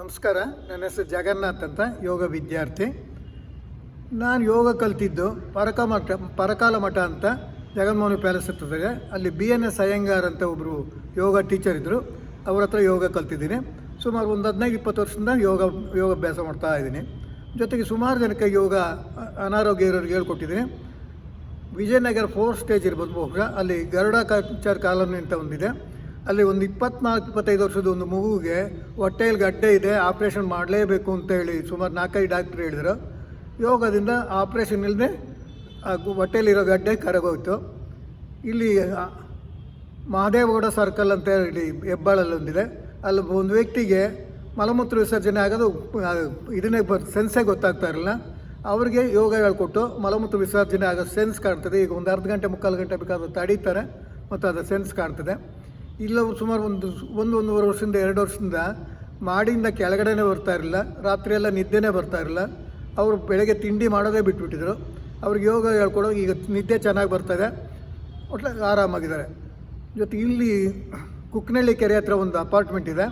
ನಮಸ್ಕಾರ, ನನ್ನ ಹೆಸರು ಜಗನ್ನಾಥ್ ಅಂತ, ಯೋಗ ವಿದ್ಯಾರ್ಥಿ. ನಾನು ಯೋಗ ಕಲ್ತಿದ್ದು ಪರಕ ಮಠ, ಪರಕಾಲ ಮಠ ಅಂತ ಜಗನ್ಮೋಹನ್ ಪ್ಯಾಲೇಸ್ ಇರ್ತದೆ ಅಲ್ಲಿ ಬಿ ಎನ್ ಎಸ್ ಅಯ್ಯಂಗಾರ್ ಅಂತ ಒಬ್ಬರು ಯೋಗ ಟೀಚರ್ ಇದ್ದರು ಅವ್ರ ಹತ್ರ ಯೋಗ ಕಲ್ತಿದ್ದೀನಿ. ಸುಮಾರು ಒಂದು ಹದಿನೈದು, ಇಪ್ಪತ್ತು ವರ್ಷದಿಂದ ಯೋಗ ಯೋಗಾಭ್ಯಾಸ ಮಾಡ್ತಾ ಇದ್ದೀನಿ. ಜೊತೆಗೆ ಸುಮಾರು ಜನಕ್ಕೆ ಯೋಗ ಅನಾರೋಗ್ಯ ಇರೋರಿಗೆ ಹೇಳ್ಕೊಟ್ಟಿದ್ದೀನಿ. ವಿಜಯನಗರ ಫೋರ್ ಸ್ಟೇಜ್ ಇರ್ಬೋದು ಬಹುಶಃ. ಅಲ್ಲಿ ಗರುಡ ಕಲ್ಚರ್ ಕಾಲೋನಿ ಅಂತ ಒಂದಿದೆ. ಅಲ್ಲಿ ಒಂದು ಇಪ್ಪತ್ನಾಲ್ಕು, ಇಪ್ಪತ್ತೈದು ವರ್ಷದ ಒಂದು ಮಗುವಿಗೆ ಹೊಟ್ಟೆಯಲ್ಲಿ ಗಡ್ಡೆ ಇದೆ, ಆಪ್ರೇಷನ್ ಮಾಡಲೇಬೇಕು ಅಂತ ಹೇಳಿ ಸುಮಾರು ನಾಲ್ಕೈದು ಡಾಕ್ಟ್ರು ಹೇಳಿದರು. ಯೋಗದಿಂದ ಆಪ್ರೇಷನ್ ಇಲ್ಲದೆ ಹೊಟ್ಟೆಯಲ್ಲಿರೋ ಗಡ್ಡೆ ಕರಗೋಯ್ತು. ಇಲ್ಲಿ ಮಹದೇವಗೌಡ ಸರ್ಕಲ್ ಅಂತ ಹೇಳಿ ಹೆಬ್ಬಾಳಲ್ಲಿ ಒಂದಿದೆ ಅಲ್ಲಿ ಒಂದು ವ್ಯಕ್ತಿಗೆ ಮಲಮೂತ್ರ ವಿಸರ್ಜನೆ ಆಗೋದು ಇದನ್ನೇ ಸೆನ್ಸೇ ಗೊತ್ತಾಗ್ತಾ ಇರಲಿಲ್ಲ. ಅವರಿಗೆ ಯೋಗ ಹೇಳ್ಕೊಟ್ಟು ಮಲಮೂತ್ರ ವಿಸರ್ಜನೆ ಆಗೋ ಸೆನ್ಸ್ ಕಾಣ್ತದೆ. ಈಗ ಒಂದು ಅರ್ಧ ಗಂಟೆ, ಮುಕ್ಕಾಲು ಗಂಟೆ ಬೇಕಾದರೂ ತಡೀತಾರೆ, ಮತ್ತು ಅದು ಸೆನ್ಸ್ ಕಾಣ್ತದೆ. ಇಲ್ಲ ಸುಮಾರು ಒಂದು ಒಂದು ಒಂದೂವರೆ ವರ್ಷದಿಂದ, ಎರಡು ವರ್ಷದಿಂದ ಮಾಡಿಂದ ಕೆಳಗಡೆನೇ ಬರ್ತಾ ಇರಲಿಲ್ಲ. ರಾತ್ರಿ ಎಲ್ಲ ನಿದ್ದೆನೇ ಬರ್ತಾ ಇರಲಿಲ್ಲ. ಅವರು ಬೆಳಗ್ಗೆ ತಿಂಡಿ ಮಾಡೋದೇ ಬಿಟ್ಬಿಟ್ಟಿದ್ರು. ಅವ್ರಿಗೆ ಯೋಗ ಹೇಳ್ಕೊಡೋ ಈಗ ನಿದ್ದೆ ಚೆನ್ನಾಗಿ ಬರ್ತಾಯಿದೆ ಒಟ್ಲಾಗಿ ಆರಾಮಾಗಿದ್ದಾರೆ. ಜೊತೆ ಇಲ್ಲಿ ಕುಕ್ನಳ್ಳಿ ಕೆರೆ ಹತ್ರ ಒಂದು ಅಪಾರ್ಟ್ಮೆಂಟ್ ಇದೆ.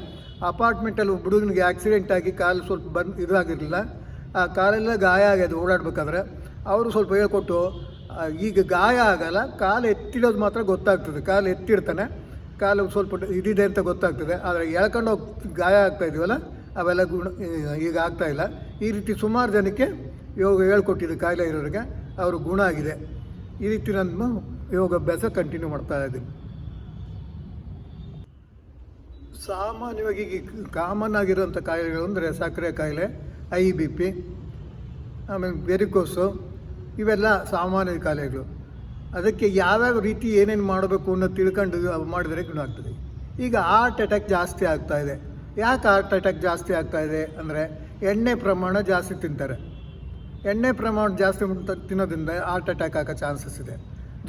ಅಪಾರ್ಟ್ಮೆಂಟಲ್ಲಿ ಹುಡುಗನಿಗೆ ಆಕ್ಸಿಡೆಂಟ್ ಆಗಿ ಕಾಲು ಸ್ವಲ್ಪ ಬಂದು, ಇದಾಗಿರಲಿಲ್ಲ. ಆ ಕಾಲೆಲ್ಲ ಗಾಯ ಆಗಿದೆ ಓಡಾಡ್ಬೇಕಾದ್ರೆ. ಅವರು ಸ್ವಲ್ಪ ಹೇಳ್ಕೊಟ್ಟು ಈಗ ಗಾಯ ಆಗಲ್ಲ, ಕಾಲು ಎತ್ತಿಡೋದು ಮಾತ್ರ ಗೊತ್ತಾಗ್ತದೆ. ಕಾಲು ಎತ್ತಿಡ್ತಾನೆ. ಕಾಲು ಸ್ವಲ್ಪ ಇದಿದೆ ಅಂತ ಗೊತ್ತಾಗ್ತದೆ. ಆದರೆ ಎಳ್ಕೊಂಡು ಹೋಗಿ ಗಾಯ ಆಗ್ತಾ ಇದೀವಲ್ಲ, ಅವೆಲ್ಲ ಗುಣ ಈಗ ಆಗ್ತಾಯಿಲ್ಲ ಈ ರೀತಿ ಸುಮಾರು ಜನಕ್ಕೆ ಯೋಗ ಹೇಳ್ಕೊಟ್ಟಿದ್ದು ಕಾಯಿಲೆ ಇರೋರಿಗೆ ಅವರು ಗುಣ ಆಗಿದೆ. ಈ ರೀತಿ ನಾನು ಯೋಗಾಭ್ಯಾಸ ಕಂಟಿನ್ಯೂ ಮಾಡ್ತಾ ಇದ್ದೀನಿ. ಸಾಮಾನ್ಯವಾಗಿ ಕಾಮನ್ ಆಗಿರುವಂಥ ಕಾಯಿಲೆಗಳು ಅಂದರೆ ಸಕ್ಕರೆ ಕಾಯಿಲೆ ಐ ಬಿ ಪಿ ಆಮೇಲೆ ಬೆರಿಕೋಸು ಇವೆಲ್ಲ ಸಾಮಾನ್ಯ ಕಾಯಿಲೆಗಳು. ಅದಕ್ಕೆ ಯಾವ್ಯಾವ ರೀತಿ ಏನೇನು ಮಾಡಬೇಕು ಅನ್ನೋದು ತಿಳ್ಕೊಂಡು ಮಾಡಿದರೆ ಗುಣ ಆಗ್ತದೆ. ಈಗ ಹಾರ್ಟ್ ಅಟ್ಯಾಕ್ ಜಾಸ್ತಿ ಆಗ್ತಾ ಇದೆ. ಯಾಕೆ ಹಾರ್ಟ್ ಅಟ್ಯಾಕ್ ಜಾಸ್ತಿ ಆಗ್ತಾ ಇದೆ ಅಂದರೆ ಎಣ್ಣೆ ಪ್ರಮಾಣ ಜಾಸ್ತಿ ತಿಂತಾರೆ. ಎಣ್ಣೆ ಪ್ರಮಾಣ ಜಾಸ್ತಿ ತಿನ್ನೋದ್ರಿಂದ ಹಾರ್ಟ್ ಅಟ್ಯಾಕ್ ಆಗೋ ಚಾನ್ಸಸ್ ಇದೆ.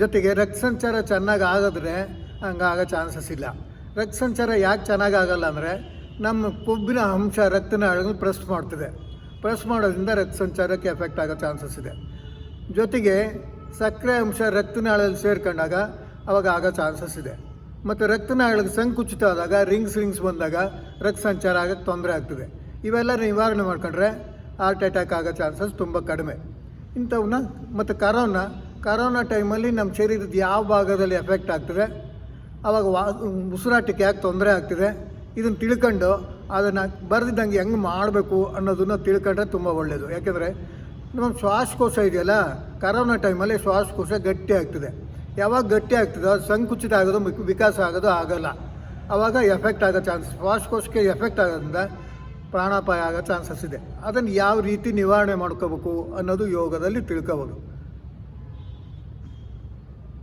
ಜೊತೆಗೆ ರಕ್ತ ಸಂಚಾರ ಚೆನ್ನಾಗಿ ಆಗಿದ್ರೆ ಹಂಗಾಗೋ ಚಾನ್ಸಸ್ ಇಲ್ಲ. ರಕ್ತ ಸಂಚಾರ ಯಾಕೆ ಚೆನ್ನಾಗಿ ಆಗಲ್ಲ ಅಂದರೆ ನಮ್ಮ ಕೊಬ್ಬಿನ ಅಂಶ ರಕ್ತನಾಳಗಳು ಪ್ರೆಸ್ ಮಾಡ್ತದೆ. ಪ್ರೆಸ್ ಮಾಡೋದ್ರಿಂದ ರಕ್ತ ಸಂಚಾರಕ್ಕೆ ಎಫೆಕ್ಟ್ ಆಗೋ ಚಾನ್ಸಸ್ ಇದೆ. ಜೊತೆಗೆ ಸಕ್ಕರೆ ಅಂಶ ರಕ್ತನಾಳಲ್ಲಿ ಸೇರ್ಕೊಂಡಾಗ ಅವಾಗ ಆಗೋ ಚಾನ್ಸಸ್ ಇದೆ. ಮತ್ತು ರಕ್ತನಾಳಕ್ಕೆ ಸಂಕುಚಿತ ಆದಾಗ, ರಿಂಗ್ಸ್ ರಿಂಗ್ಸ್ ಬಂದಾಗ ರಕ್ತ ಸಂಚಾರ ಆಗೋಕ್ಕೆ ತೊಂದರೆ ಆಗ್ತದೆ. ಇವೆಲ್ಲ ನಿವಾರಣೆ ಮಾಡ್ಕೊಂಡ್ರೆ ಹಾರ್ಟ್ ಅಟ್ಯಾಕ್ ಆಗೋ ಚಾನ್ಸಸ್ ತುಂಬ ಕಡಿಮೆ. ಇಂಥವನ್ನ ಮತ್ತು ಕರೋನಾ ಕರೋನಾ ಟೈಮಲ್ಲಿ ನಮ್ಮ ಶರೀರದ ಯಾವ ಭಾಗದಲ್ಲಿ ಎಫೆಕ್ಟ್ ಆಗ್ತದೆ? ಆವಾಗ ವಾ, ಉಸಿರಾಟಕ್ಕೆ ಯಾಕೆ ತೊಂದರೆ ಆಗ್ತಿದೆ? ಇದನ್ನು ತಿಳ್ಕೊಂಡು ಅದನ್ನು ಬರೆದಿದ್ದಂಗೆ ಹೆಂಗೆ ಮಾಡಬೇಕು ಅನ್ನೋದನ್ನು ತಿಳ್ಕೊಂಡ್ರೆ ತುಂಬ ಒಳ್ಳೆಯದು ಯಾಕೆಂದರೆ ನಮ್ಮ ಶ್ವಾಸಕೋಶ ಇದೆಯಲ್ಲ, ಕರೋನಾ ಟೈಮಲ್ಲಿ ಶ್ವಾಸಕೋಶ ಗಟ್ಟಿ ಆಗ್ತದೆ. ಯಾವಾಗ ಗಟ್ಟಿ ಆಗ್ತದೋ ಸಂಕುಚಿತ ಆಗೋದು ವಿಕ್- ವಿಕಾಸ ಆಗೋದು ಆಗಲ್ಲ. ಆವಾಗ ಎಫೆಕ್ಟ್ ಆಗೋ ಚಾನ್ಸ್ ಶ್ವಾಸಕೋಶಕ್ಕೆ ಎಫೆಕ್ಟ್ ಆಗೋದ್ರಿಂದ ಪ್ರಾಣಾಪಾಯ ಆಗೋ ಚಾನ್ಸಸ್ ಇದೆ. ಅದನ್ನು ಯಾವ ರೀತಿ ನಿವಾರಣೆ ಮಾಡ್ಕೋಬೇಕು ಅನ್ನೋದು ಯೋಗದಲ್ಲಿ ತಿಳ್ಕೋಬೋದು.